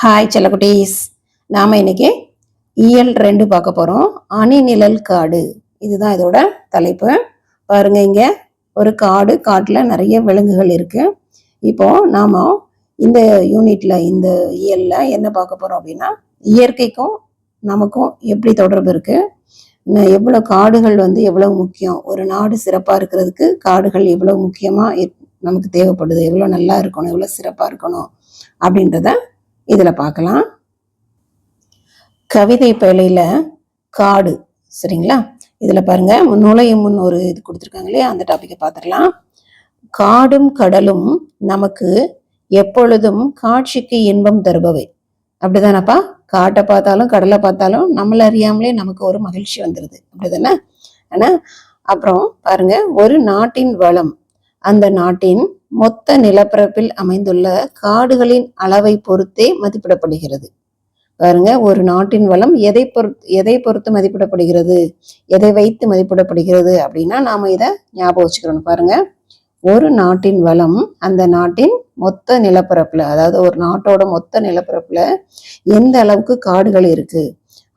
Hi செல்லக்குட்டீஸ். நாம் இன்னைக்கு இயல் ரெண்டு பார்க்க போகிறோம் அணிநிழல் காடு. இதுதான் இதோட தலைப்பு. பாருங்க இங்கே ஒரு காடு காட்டில் நிறைய விலங்குகள் இருக்குது இப்போது நாம் இந்த யூனிட்டில் இந்த இயலில் என்ன பார்க்க போகிறோம் அப்படின்னா இயற்கைக்கும் நமக்கும் எப்படி தொடர்பு இருக்குது எவ்வளோ காடுகள் வந்து எவ்வளோ முக்கியம்? ஒரு நாடு சிறப்பாக இருக்கிறதுக்கு காடுகள் எவ்வளோ முக்கியமாக நமக்கு தேவைப்படுது? எவ்வளோ நல்லா இருக்கணும்? எவ்வளோ சிறப்பாக இருக்கணும்? அப்படின்றத இதில் பார்க்கலாம் கவிதை பேழையில் காடு சரிங்களா? இதில் பாருங்க நுழையும் முன் ஒரு இது கொடுத்துருக்காங்க இல்லையா? அந்த டாப்பிக்கை பார்த்துடலாம் காடும் கடலும் நமக்கு எப்பொழுதும் காட்சிக்கு இன்பம் தருபவை. அப்படிதானப்பா? காட்டை பார்த்தாலும் கடலை பார்த்தாலும் நம்மள அறியாமலே நமக்கு ஒரு மகிழ்ச்சி வந்துடுது அப்படிதானே? ஆனா அப்புறம் பாருங்க ஒரு நாட்டின் வளம். அந்த நாட்டின் மொத்த நிலப்பரப்பில் அமைந்துள்ள காடுகளின் அளவை பொறுத்தே மதிப்பிடப்படுகிறது. பாருங்க ஒரு நாட்டின் வளம் எதை பொறுத்து எதை பொறுத்து மதிப்பிடப்படுகிறது? எதை வைத்து மதிப்பிடப்படுகிறது அப்படின்னா நாம இதை ஞாபகம் வச்சுக்கிறோம் பாருங்க ஒரு நாட்டின் வளம் அந்த நாட்டின் மொத்த நிலப்பரப்புல அதாவது ஒரு நாட்டோட மொத்த நிலப்பரப்புல எந்த அளவுக்கு காடுகள் இருக்கு?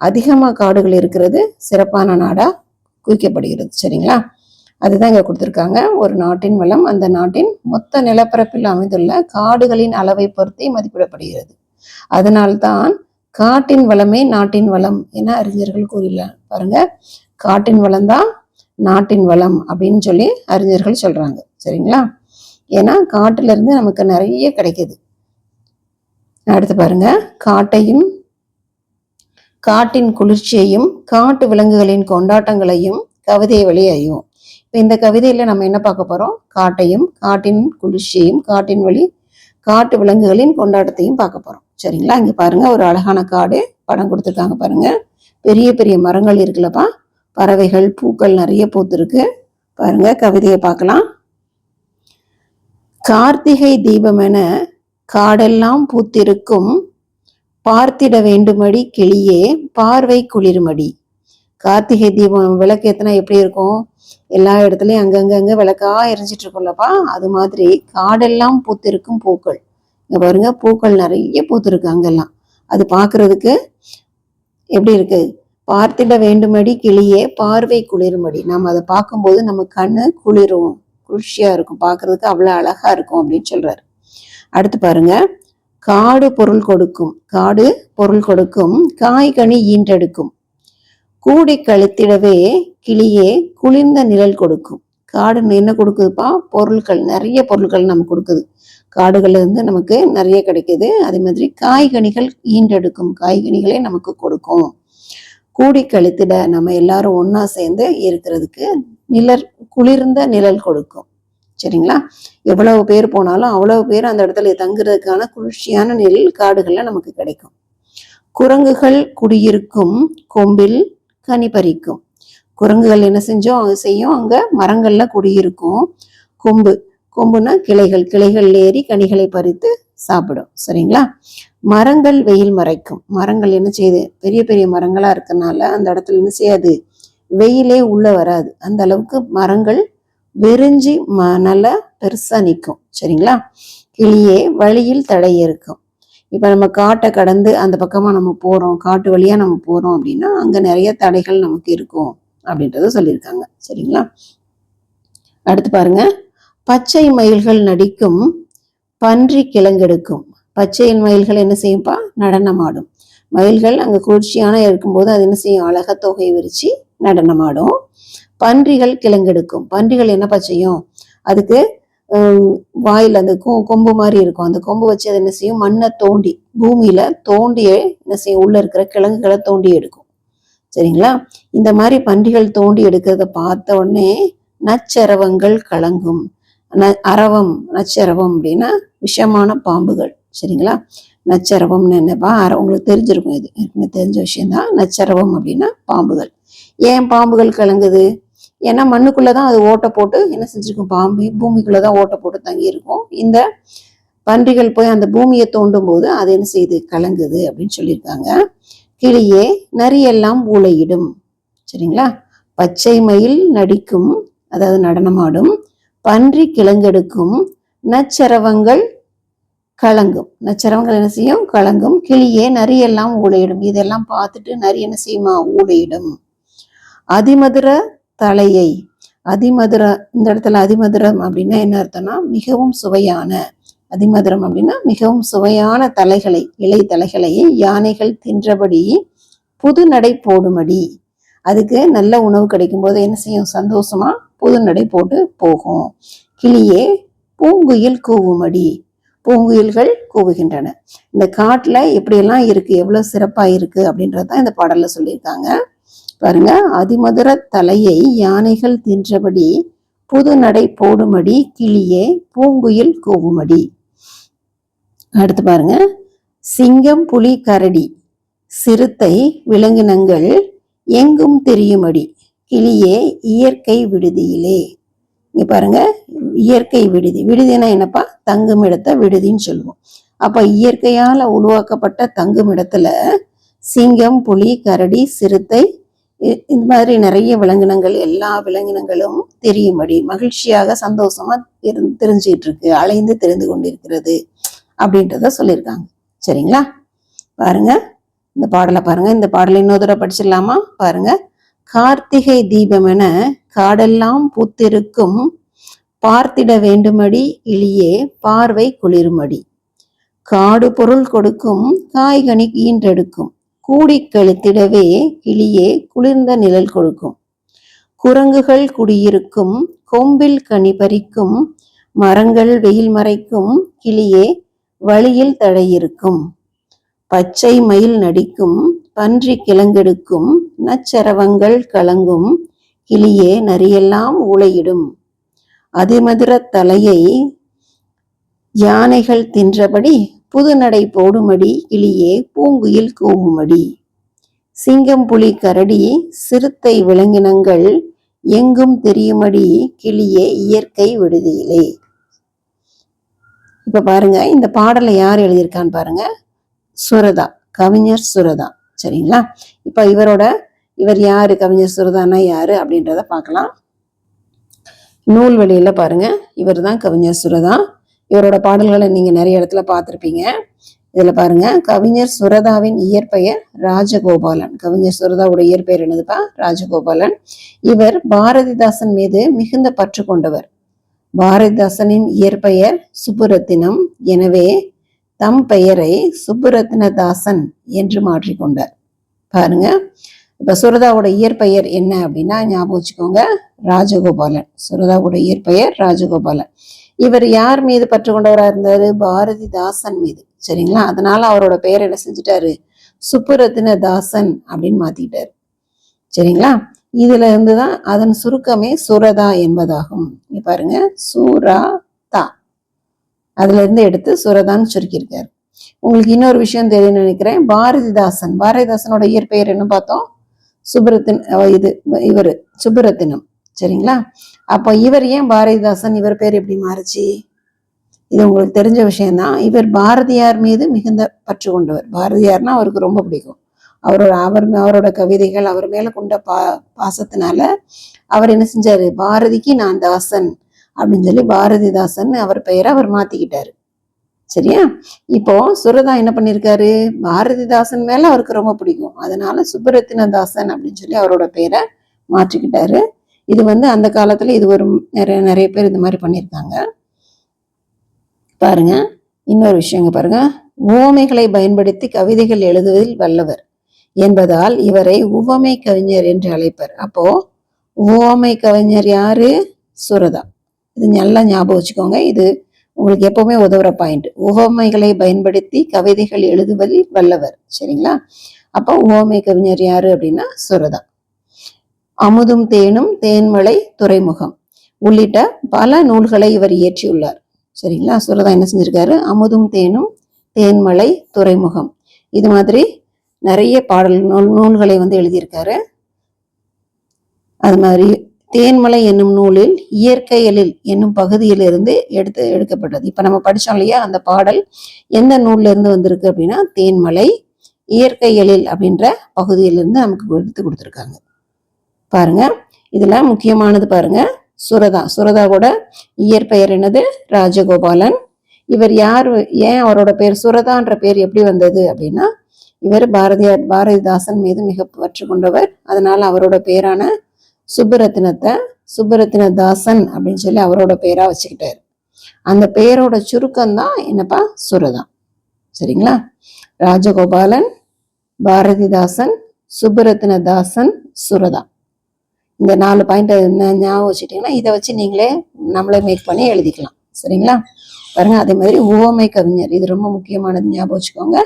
அதிகமாக காடுகள் இருக்கிறது சிறப்பான நாடா குறிக்கப்படுகிறது. சரிங்களா? அதுதான் இங்க கொடுத்துருக்காங்க. ஒரு நாட்டின் வளம் அந்த நாட்டின் மொத்த நிலப்பரப்பில் அமைந்துள்ள காடுகளின் அளவை பொறுத்தே மதிப்பிடப்படுகிறது. அதனால்தான் காட்டின் வளமே நாட்டின் வளம் என அறிஞர்கள் கூறியுள்ளார் பாருங்க. காட்டின் வளம் தான் நாட்டின் வளம் அப்படின்னு சொல்லி அறிஞர்கள் சொல்றாங்க. சரிங்களா? ஏன்னா காட்டுல இருந்து நமக்கு நிறைய கிடைக்குது. அடுத்து பாருங்க. காட்டையும் காட்டின் குளிர்ச்சியையும் காட்டு விலங்குகளின் கொண்டாட்டங்களையும் கவிதை வழியையும் இப்போ இந்த கவிதையில நம்ம என்ன பார்க்க போறோம்? காட்டையும் காட்டின் குளிர்ச்சியையும் காட்டின் வழி காட்டு விலங்குகளின் கொண்டாட்டத்தையும் பார்க்க போறோம். சரிங்களா? இங்க பாருங்க ஒரு அழகான காடு படம் கொடுத்துருக்காங்க பாருங்க. பெரிய பெரிய மரங்கள் இருக்குல்லப்பா. பறவைகள் பூக்கள் நிறைய பூத்துருக்கு. பாருங்க கவிதையை பார்க்கலாம். கார்த்திகை தீபம் என காடெல்லாம் பூத்திருக்கும். பார்த்திட வேண்டுமடி கிளியே பார்வை குளிர்மடி. கார்த்திகை தீபம் விளக்கு எத்தனை எப்படி இருக்கும்? எல்லா இடத்துலையும் அங்கங்க விளக்கா எரிஞ்சிட்டு இருக்கும்லப்பா. அது மாதிரி காடெல்லாம் பூத்திருக்கும் பூக்கள். இங்க பாருங்க பூக்கள் நிறைய பூத்திருக்கு அங்கெல்லாம். அது பார்க்குறதுக்கு எப்படி இருக்கு? பார்த்திட வேண்டுமடி கிளியே பார்வை குளிரும்படி நம்ம அதை பார்க்கும்போது நம்ம கண்ணு குளிரும். குளிர்ச்சியா இருக்கும். பார்க்கிறதுக்கு அவ்வளவு அழகா இருக்கும் அப்படின்னு சொல்றாரு. அடுத்து பாருங்க காடு பொருள் கொடுக்கும். காடு பொருள் கொடுக்கும். காய்கனி ஈன்றெடுக்கும். கூடி கழித்திடவே கிளியே குளிர்ந்த நிழல் கொடுக்கும். காடு என்ன கொடுக்குதுப்பா? பொருட்கள் நிறைய பொருட்கள் நமக்கு கொடுக்குது. காடுகள்ல இருந்து நமக்கு நிறைய கிடைக்குது. அதே மாதிரி காய்கனிகள் ஈண்டெடுக்கும். காய்கனிகளே நமக்கு கொடுக்கும். கூடி கழித்திட நம்ம எல்லாரும் ஒன்றா சேர்ந்து இருக்கிறதுக்கு நிழல் குளிர்ந்த நிழல் கொடுக்கும். சரிங்களா? எவ்வளவு பேர் போனாலும் அவ்வளவு பேர் அந்த இடத்துல தங்குறதுக்கான குளிர்ச்சியான நிழல் காடுகள்ல நமக்கு கிடைக்கும். குரங்குகள் குடியிருக்கும் கொம்பில் கனி பறிக்கும் குரங்குகள் என்ன செஞ்சோம் அது செய்யும். அங்கே மரங்களில் குடியிருக்கும். கொம்பு. கொம்புனா கிளைகள். கிளைகள் ஏறி கனிகளை பறித்து சாப்பிடும். சரிங்களா? மரங்கள் வெயில் மறைக்கும். மரங்கள் என்ன செய்யுது? பெரிய பெரிய மரங்களாக இருக்கனால அந்த இடத்துல என்ன செய்யாது? வெயிலே உள்ளே வராது. அந்த அளவுக்கு மரங்கள் வெறிஞ்சி ம நல்லா பெருசாக நிற்கும் சரிங்களா? கிளியே வழியில் தடை இருக்கும். இப்போ நம்ம காட்டை கடந்து அந்த பக்கமாக நம்ம போகிறோம் காட்டு வழியா நம்ம போகிறோம் அப்படின்னா அங்கே நிறைய தடைகள் நமக்கு இருக்கும் அப்படின்றத சொல்லியிருக்காங்க. சரிங்களா? அடுத்து பாருங்க. பச்சை மயில்கள் நடிக்கும் பன்றி கிழங்கெடுக்கும் பச்சை மயில்கள் என்ன செய்யும்ப்பா நடனமாடும். மயில்கள் அங்கே குளிர்ச்சியான இருக்கும்போது அது என்ன செய்யும்? அழகா தொகை விரிச்சு நடனமாடும். பன்றிகள் கிழங்கெடுக்கும் பன்றிகள் என்னப்பா செய்யும்? அதுக்கு வாயில் அந்த கொ- கொம்பு மாதிரி இருக்கும். அந்த கொம்பு வச்சு அது என்ன செய்யும்? மண்ணை தோண்டி பூமியில தோண்டியே என்ன செய்யும்? உள்ள இருக்கிற கிழங்குகளை தோண்டி எடுக்கும். சரிங்களா? இந்த மாதிரி பன்றிகள் தோண்டி எடுக்கிறத பார்த்த உடனே நச்சரவங்கள் கலங்கும். ந- அரவம் நச்சரவம் அப்படின்னா விஷமான பாம்புகள். சரிங்களா? நச்சரவம்னு என்னப்பா அர உங்களுக்கு தெரிஞ்சிருக்கும் இது. தெரிஞ்ச விஷயம்தான். நச்சரவம் அப்படின்னா பாம்புகள். ஏன் பாம்புகள் கலங்குது? ஏன்னா மண்ணுக்குள்ளதான் அது ஓட்டை போட்டு என்ன செஞ்சிருக்கும்? பாம்பு பூமிக்குள்ளதான் ஓட்டை போட்டு தங்கியிருக்கும். இந்த பன்றிகள் போய் அந்த பூமியை தோண்டும் போது அது என்ன செய்யுது கலங்குது அப்படின்னு சொல்லியிருக்காங்க. கிளியே நரியெல்லாம் ஊழையிடும் சரிங்களா? பச்சை மயில் நடிக்கும் அதாவது நடனமாடும். பன்றி கிழங்கெடுக்கும். நச்சரவங்கள் கலங்கும். நச்சரவங்கள் என்ன செய்யும்? கலங்கும். கிளியே நரியெல்லாம் ஊழையிடும் இதெல்லாம் பார்த்துட்டு நரி என்ன செய்யுமா? ஊழையிடும் அதிமதுர தலையை அதிமதுர இந்த இடத்துல அதிமதுரம் அப்படின்னா என்ன அர்த்தம்னா மிகவும் சுவையான அதிமதுரம் அப்படின்னா மிகவும் சுவையான தலைகளை இலை தலைகளையே யானைகள் தின்றபடி புது நடை போடுமடி அதுக்கு நல்ல உணவு கிடைக்கும் போது என்ன செய்யும்? சந்தோஷமா புது நடை போட்டு போகும். கிளியே பூங்குயில் கூவுமடி பூங்குயில்கள் கூவுகின்றன. இந்த காட்டுல எப்படியெல்லாம் இருக்கு? எவ்வளவு சிறப்பா இருக்கு? அப்படின்றதான் இந்த பாடல்ல சொல்லியிருக்காங்க. பாருங்க அதிமதுர தலையை யானைகள் தின்றபடி புது நடை போடுமடி கிளியே பூங்குயில் கூவுமடி அடுத்து பாருங்க சிங்கம் புலி கரடி சிறுத்தை விலங்கினங்கள் எங்கும் தெரியுமடி கிளியே இயற்கை விடுதியிலே. இங்கே பாருங்க இயற்கை விடுதி. விடுதினா என்னப்பா? தங்கும் இடத்த விடுதின்னு சொல்லுவோம். அப்போ இயற்கையால் உருவாக்கப்பட்ட தங்கும் இடத்துல சிங்கம் புலி கரடி சிறுத்தை இந்த மாதிரி நிறைய விலங்கினங்கள் எல்லா விலங்கினங்களும் தெரியும்படி மகிழ்ச்சியாக சந்தோஷமா இரு தெரிஞ்சுக்கிட்டு இருக்கு அலைந்து தெரிந்து கொண்டிருக்கிறது அப்படின்றத சொல்லியிருக்காங்க. சரிங்களா? பாருங்க. இந்த பாடலை பாருங்க. இந்த பாடலை இன்னொரு தடவை படிச்சிடலாமா? பாருங்க. கார்த்திகை தீபம் என காடெல்லாம் பூத்திருக்கும் பார்த்திட வேண்டுமடி இளியே பார்வை குளிருமடி. காடு பொருள் கொடுக்கும் காய்கனி ஈன்றெடுக்கும். கூடி கழுத்திடவே கிளியே குளிர்ந்த நிழல் கொடுக்கும். குரங்குகள் குடியிருக்கும் கொம்பில் கனி பறிக்கும் மரங்கள் வெயில் மறைக்கும் கிளியே வழியில் தடையிருக்கும். பச்சை மயில் நடிக்கும் பன்றி கிழங்கெடுக்கும் நச்சரவங்கள் கலங்கும் கிளியே நரியெல்லாம் ஊளையிடும். அதிமதுர தலையை யானைகள் தின்றபடி புதுநடை போடுமடி கிளியே பூங்குயில் கூவுமடி. சிங்கம் புலி கரடி சிறுத்தை விலங்கினங்கள் எங்கும் தெரியுமடி கிளியே இயற்கை விடுதியிலே. இப்போ பாருங்க இந்த பாடலை யார் எழுதியிருக்கான்னு பாருங்க. சுரதா கவிஞர் சுரதா சரிங்களா? இப்போ இவரோட இவர் யார் கவிஞர் சுரதானா யார் அப்படின்றத பார்க்கலாம். நூல் வழியில பாருங்க இவர் தான் கவிஞர் சுரதா. இவரோட பாடல்களை நீங்க நிறைய இடத்துல பார்த்துருப்பீங்க. இதுல பாருங்க கவிஞர் சுரதாவின் இயற்பெயர் ராஜகோபாலன். கவிஞர் சுரதாவோட இயற்பெயர் என்னதுப்பா? ராஜகோபாலன். இவர் பாரதிதாசன் மீது மிகுந்த பற்று கொண்டவர். பாரதிதாசனின் இயற்பெயர் சுப்புரத்தினம். எனவே தம் பெயரை சுப்புரத்தினதாசன் என்று மாற்றிக்கொண்டார். பாருங்க இப்ப சுரதாவோட இயற்பெயர் என்ன அப்படின்னா ஞாபகம் வச்சுக்கோங்க ராஜகோபாலன். சுரதாவோட இயற்பெயர் ராஜகோபாலன். இவர் யார் மீது பற்று கொண்டவரா இருந்தாரு? பாரதிதாசன் மீது. சரிங்களா? அதனால அவரோட பெயர் என்ன செஞ்சுட்டாரு? சுப்புரத்தின தாசன் அப்படின்னு மாத்திட்டாரு. சரிங்களா? இதுல இருந்து தான் அதன் சுருக்கமே சுரதா என்பதாகும். இங்க பாருங்க. சூரா தா அதுல இருந்து எடுத்து சுரதான்னு சுருக்கியிருக்காரு. உங்களுக்கு இன்னொரு விஷயம் தெரியும்னு நினைக்கிறேன். பாரதிதாசன். பாரதிதாசனோட இயற்பெயர் என்ன பார்த்தோம்? சுப்ரத்தின் இது இவர் சுப்புரத்தினம் சரிங்களா? அப்போ இவர் ஏன் பாரதிதாசன்? இவர் பேர் எப்படி மாறுச்சு? இது உங்களுக்கு தெரிஞ்ச விஷயம்தான். இவர் பாரதியார் மீது மிகுந்த பற்று கொண்டவர். பாரதியார்னா அவருக்கு ரொம்ப பிடிக்கும். அவரோட அவர் அவரோட கவிதைகள் அவர் மேலே கொண்ட பா பாசத்தினால அவர் என்ன செஞ்சாரு? பாரதிக்கு நான் தாசன் அப்படின்னு சொல்லி பாரதிதாசன் அவர் பெயரை அவர் மாத்திக்கிட்டாரு. சரியா? இப்போ சுரதா என்ன பண்ணியிருக்காரு பாரதிதாசன் மேல அவருக்கு ரொம்ப பிடிக்கும். அதனால சுப்பரத்தினதாசன் அப்படின்னு சொல்லி அவரோட பெயரை மாற்றிக்கிட்டாரு. இது வந்து அந்த காலத்தில் இது ஒரு நிறைய நிறைய பேர் இந்த மாதிரி பண்ணியிருக்காங்க. பாருங்க இன்னொரு விஷயங்க பாருங்க. உவமைகளை பயன்படுத்தி கவிதைகள் எழுதுவதில் வல்லவர் என்பதால் இவரை உவமை கவிஞர் என்று அழைப்பர். அப்போ உவமை கவிஞர் யாரு? சுரதா. இது நல்லா ஞாபகம் வச்சுக்கோங்க. இது உங்களுக்கு எப்பவுமே உதவுற பாயிண்ட் உவமைகளை பயன்படுத்தி கவிதைகள் எழுதுவதில் வல்லவர். சரிங்களா? அப்போ உவமை கவிஞர் யாரு அப்படின்னா சுரதா. அமுதும் தேனும் தேன்மலை துறைமுகம் உள்ளிட்ட பல நூல்களை இவர் இயற்றியுள்ளார். சரிங்களா? சுரதா என்ன செஞ்சிருக்காரு? அமுதும் தேனும் தேன்மலை துறைமுகம். இது மாதிரி நிறைய பாடல் நூல் நூல்களை வந்து எழுதியிருக்காரு. அது மாதிரி தேன்மலை என்னும் நூலில் இயற்கையலில் என்னும் பகுதியிலிருந்து எடுத்து எடுக்கப்பட்டது. இப்போ நம்ம படித்தோம் இல்லையா? அந்த பாடல் எந்த நூல்லேருந்து வந்திருக்கு அப்படின்னா தேன்மலை இயற்கையலில் அப்படின்ற பகுதியிலிருந்து நமக்கு எடுத்து கொடுத்துருக்காங்க. பாருங்க. இதில் முக்கியமானது பாருங்க. சுரதா. சுரதாவோட இயற்பெயர் என்னது? ராஜகோபாலன். இவர் யார்? ஏன் அவரோட பேர் சுரதான்ற பேர் எப்படி வந்தது அப்படின்னா இவர் பாரதியார் பாரதிதாசன் மீது மிக பற்று கொண்டவர். அதனால அவரோட பேரான சுப்பரத்தினத்தை சுப்பரத்தின தாசன் அப்படின்னு சொல்லி அவரோட பேரா வச்சுக்கிட்டார். அந்த பேரோட சுருக்கம் தான் என்னப்பா? சுரதா. சரிங்களா? ராஜகோபாலன் பாரதிதாசன் சுப்பரத்தின தாசன் சுரதா. இந்த நாலு பாயிண்ட் ஞாபகம் வச்சுட்டிங்கன்னா இதை வச்சு நீங்களே நம்மளே மேக் பண்ணி எழுதிக்கலாம். சரிங்களா? பாருங்க அதே மாதிரி உவமை கவிஞர். இது ரொம்ப முக்கியமானது ஞாபகம் வச்சுக்கோங்க.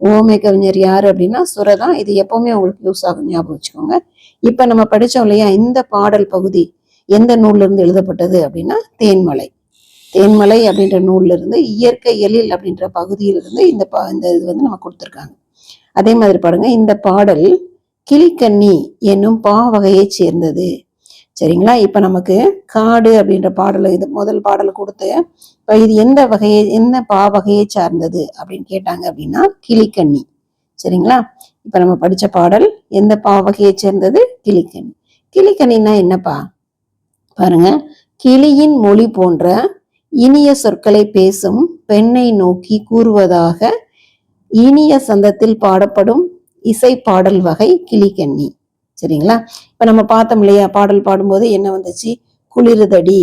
உவமை கவிஞர் யார் அப்படின்னா சுரதம் இது எப்பவுமே உங்களுக்கு யூஸ் ஆகும் ஞாபகம் வச்சுக்கோங்க. இப்போ நம்ம படித்தோம் இல்லையா இந்த பாடல் பகுதி எந்த நூல்லிருந்து எழுதப்பட்டது அப்படின்னா தேன்மலை. தேன்மலை அப்படின்ற நூல்லிருந்து இயற்கை எழில் அப்படின்ற பகுதியிலிருந்து இந்த பா இந்த இது வந்து நம்ம கொடுத்துருக்காங்க. அதே மாதிரி பாருங்க இந்த பாடல் கிளிக்கண்ணி என்னும் பா வகையைச் சேர்ந்தது. சரிங்களா? இப்ப நமக்கு காடு அப்படின்ற பாடல் இது முதல் பாடல் கொடுத்து இப்போ இது எந்த வகையை எந்த பா வகையை சார்ந்தது அப்படின்னு கேட்டாங்க அப்படின்னா கிளிக்கன்னி சரிங்களா? இப்ப நம்ம படிச்ச பாடல் எந்த பா வகையை சேர்ந்தது? கிளிக்கண்ணி. கிளிக்கன்னின்னா என்னப்பா? பாருங்க. கிளியின் மொழி போன்ற இனிய சொற்களை பேசும் பெண்ணை நோக்கி கூறுவதாக இனிய சந்தத்தில் பாடப்படும் இசை பாடல் வகை கிளிக்கண்ணி சரிங்களா? இப்போ நம்ம பார்த்தோம் இல்லையா பாடல் பாடும்போது என்ன வந்துச்சு? குளிருதடி.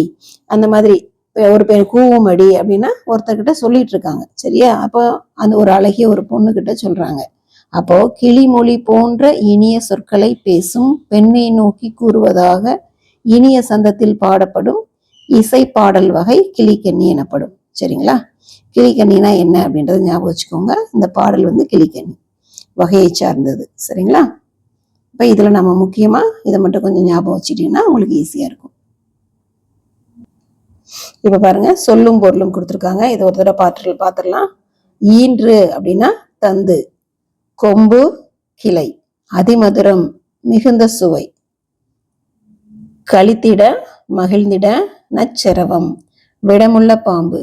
அந்த மாதிரி ஒரு பேர் கூவுமடி அப்படின்னா ஒருத்தர்கிட்ட சொல்லிட்டு இருக்காங்க சரியா? அப்போ அந்த ஒரு அழகிய ஒரு பொண்ணுக்கிட்ட சொல்றாங்க. அப்போ கிளிமொழி போன்ற இனிய சொற்களை பேசும் பெண்ணை நோக்கி கூறுவதாக இனிய சந்தத்தில் பாடப்படும் இசை பாடல் வகை கிளிக்கண்ணி எனப்படும். சரிங்களா? கிளிக்கண்ணினா என்ன அப்படின்றத ஞாபகம் வச்சுக்கோங்க. இந்த பாடல் வந்து கிளிக்கண்ணி வகையை சார்ந்தது. சரிங்களா? இப்போ இதில் நம்ம முக்கியமாக இதை மட்டும் கொஞ்சம் ஞாபகம் வச்சுட்டீங்கன்னா உங்களுக்கு ஈஸியாக இருக்கும். இப்போ பாருங்க சொல்லும் பொருளும் கொடுத்துருக்காங்க. இதை ஒரு தடவை பார்த்து பார்த்துடலாம். ஈன்று அப்படின்னா தந்து கொம்பு கிளை அதிமதுரம் மிகுந்த சுவை கழித்திட மகிழ்ந்திட நச்சரவம் விடமுள்ள பாம்பு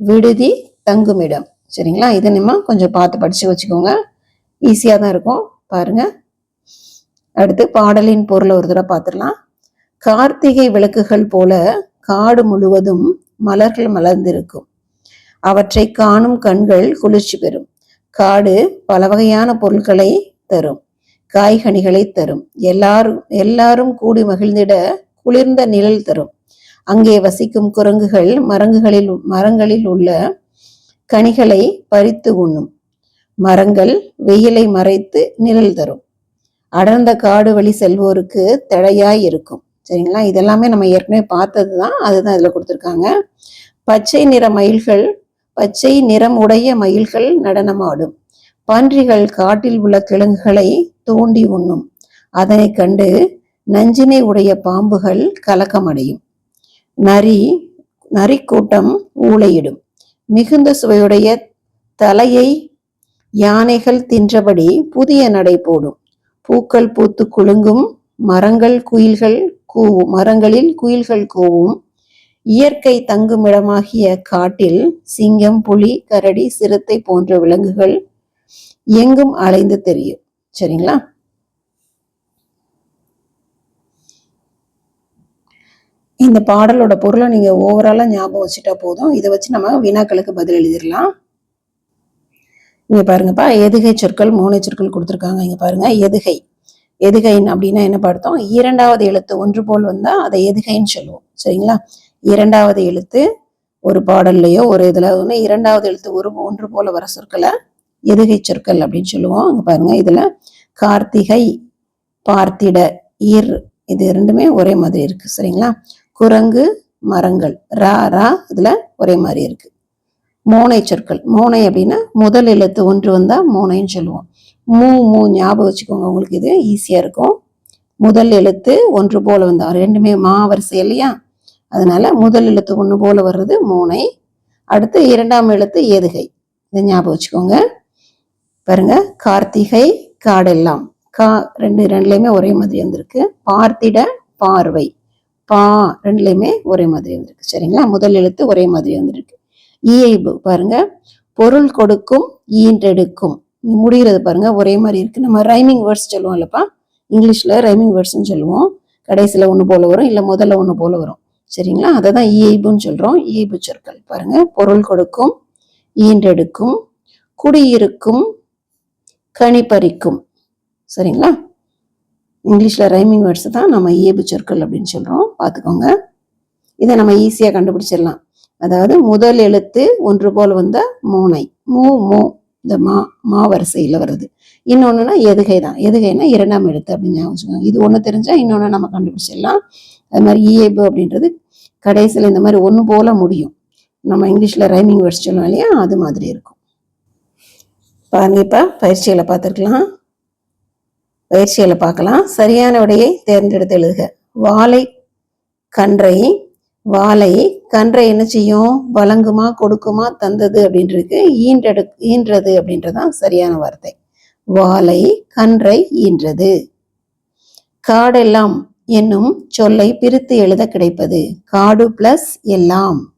விடுதி தங்குமிடம். சரிங்களா? இதை நம்ம கொஞ்சம் பார்த்து படிச்சு வச்சுக்கோங்க. ஈஸியாக தான் இருக்கும். பாருங்க. அடுத்து பாடலின் பொருளை ஒரு தடவை பார்த்துடலாம். கார்த்திகை விளக்குகள் போல காடு முழுவதும் மலர்கள் மலர்ந்திருக்கும். அவற்றை காணும் கண்கள் குளிர்ச்சி பெறும். காடு பல வகையான பொருட்களை தரும். காய்கனிகளை தரும். எல்லாரும் எல்லாரும் கூடி மகிழ்ந்திட குளிர்ந்த நிழல் தரும். அங்கே வசிக்கும் குரங்குகள் மரங்குகளில் மரங்களில் உள்ள கனிகளை பறித்து உண்ணும். மரங்கள் வெயிலை மறைத்து நிழல் தரும். அடர்ந்த காடு வழி செல்வோருக்கு தடையாய் இருக்கும். சரிங்களா? இதெல்லாமே நம்ம ஏற்கனவே பார்த்தது தான் அதுதான் இதில் கொடுத்துருக்காங்க. பச்சை நிற மயில்கள் பச்சை நிறம் உடைய மயில்கள் நடனமாடும். பன்றிகள் காட்டில் உள்ள கிழங்குகளை தோண்டி உண்ணும். அதனை கண்டு நஞ்சினை உடைய பாம்புகள் கலக்கமடையும் நரி நரிக்கூட்டம் ஊளையிடும். மிகுந்த சுவையுடைய தலையை யானைகள் தின்றபடி புதிய நடை போடும். பூக்கள் பூத்து குலுங்கும் மரங்கள் குயில்கள் கூவும் மரங்களில் குயில்கள் கூவும். இயற்கை தங்குமிடமாகிய காட்டில் சிங்கம் புலி கரடி சிறுத்தை போன்ற விலங்குகள் எங்கும் அலைந்து தெரியும். சரிங்களா? இந்த பாடலோட பொருளை நீங்க ஓவராலா ஞாபகம் வச்சுட்டா போதும். இதை வச்சு நம்ம வினாக்களுக்கு பதில் எழுதிடலாம். இங்கே பாருங்கப்பா எதுகை சொற்கள் மூனை சொற்கள் கொடுத்துருக்காங்க. இங்கே பாருங்க எதுகை. எதுகைன் அப்படின்னா என்ன பார்த்தோம் இரண்டாவது எழுத்து ஒன்று போல் வந்தால் அதை எதுகைன்னு சொல்லுவோம். சரிங்களா? இரண்டாவது எழுத்து ஒரு பாடல்லையோ ஒரு இதில் ஒன்று இரண்டாவது எழுத்து ஒரு ஒன்று போல வர சொற்களை எதுகை சொற்கள் அப்படின்னு சொல்லுவோம். அங்கே பாருங்க இதில் கார்த்திகை பார்த்திட ஈர் இது ரெண்டுமே ஒரே மாதிரி இருக்கு. சரிங்களா? குரங்கு மரங்கள். ரா ரா இதில் ஒரே மாதிரி இருக்குது மோனை சொற்கள். மோனை அப்படின்னா முதல் எழுத்து ஒன்று வந்தால் மோனைன்னு சொல்லுவோம். மூ மூ ஞாபகம் வச்சுக்கோங்க உங்களுக்கு இது ஈஸியாக இருக்கும். முதல் எழுத்து ஒன்று போல் வந்தால் ரெண்டுமே மா வரிசை இல்லையா? அதனால் முதல் எழுத்து ஒன்று போல் வர்றது மூனை. அடுத்து இரண்டாம் எழுத்து ஏதுகை. இதை ஞாபகம் வச்சுக்கோங்க. பாருங்க கார்த்திகை காடெல்லாம். கா ரெண்டு ரெண்டுலேயுமே ஒரே மாதிரி வந்திருக்கு. பார்த்திட பார்வை. பா ரெண்டுலேயுமே ஒரே மாதிரி வந்திருக்கு. சரிங்களா? முதல் எழுத்து ஒரே மாதிரி வந்திருக்கு. ஈயை பாருங்க. பொருள் கொடுக்கும் ஈன்றெடுக்கும். முடிகிறது பாருங்க. ஒரே மாதிரி இருக்கு. நம்ம ரைமிங் வேர்ட்ஸ் சொல்லுவோம் இல்லப்பா இங்கிலீஷ்ல ரைமிங் வேர்ட்ஸ்னு சொல்லுவோம். கடைசியில் ஒன்று போல வரும். இல்லை முதல்ல ஒன்று போல வரும். சரிங்களா? அதை தான் இயைபுன்னு சொல்றோம். இயைபு சொற்கள். பாருங்க. பொருள் கொடுக்கும் ஈன்றெடுக்கும் குடியிருக்கும் கணிப்பறிக்கும். சரிங்களா? இங்கிலீஷில் ரைமிங் வேர்ட்ஸ் தான் நம்ம இயல்பு சொற்கள் அப்படின்னு சொல்கிறோம் பார்த்துக்கோங்க. இதை நம்ம ஈஸியாக கண்டுபிடிச்சிடலாம். அதாவது முதல் எழுத்து ஒன்று போல் வந்தால் மூனை. மூ மூ இந்த மா மா வரிசையில் வருது. இன்னொன்றுனா எதுகை தான். எதுகைனா இரண்டாம் எழுத்து அப்படின்னு ஞாபகம் வச்சுக்கோங்க. இது ஒன்று தெரிஞ்சால் இன்னொன்று நம்ம கண்டுபிடிச்சிடலாம். அது மாதிரி இஏபு அப்படின்றது கடைசியில் இந்த மாதிரி ஒன்று போல முடியும். நம்ம இங்கிலீஷில் ரைமிங் வேர்ட்ஸ் சொல்லுவோம் இல்லையா? அது மாதிரி இருக்கும். பாருங்க இப்போ பயிற்சிகளை பார்த்துருக்கலாம். பயிற்சிகளை பார்க்கலாம். சரியான விடையை தேர்ந்தெடுத்து எழுதுக. வாழை கன்றை வாழை கன்றை என்ன செய்யும்? வழங்குமா கொடுக்குமா தந்தது அப்படின்றது ஈன்றெடு ஈன்றது அப்படின்றதான் சரியான வார்த்தை. வாழை கன்றை ஈன்றது. காடெல்லாம் என்னும் சொல்லை பிரித்து எழுத கிடைப்பது. காடு பிளஸ் எல்லாம்.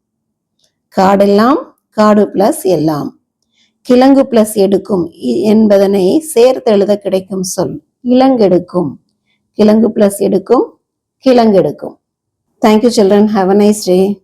காடெல்லாம் காடு பிளஸ் எல்லாம். கிழங்கு பிளஸ் எடுக்கும் இ- என்பதனை சேர்த்து எழுத கிடைக்கும் சொல். இளங்கெடுக்கும் கிழங்கு பிளஸ் எடுக்கும் கிழங்கெடுக்கும். Thank you children have a nice day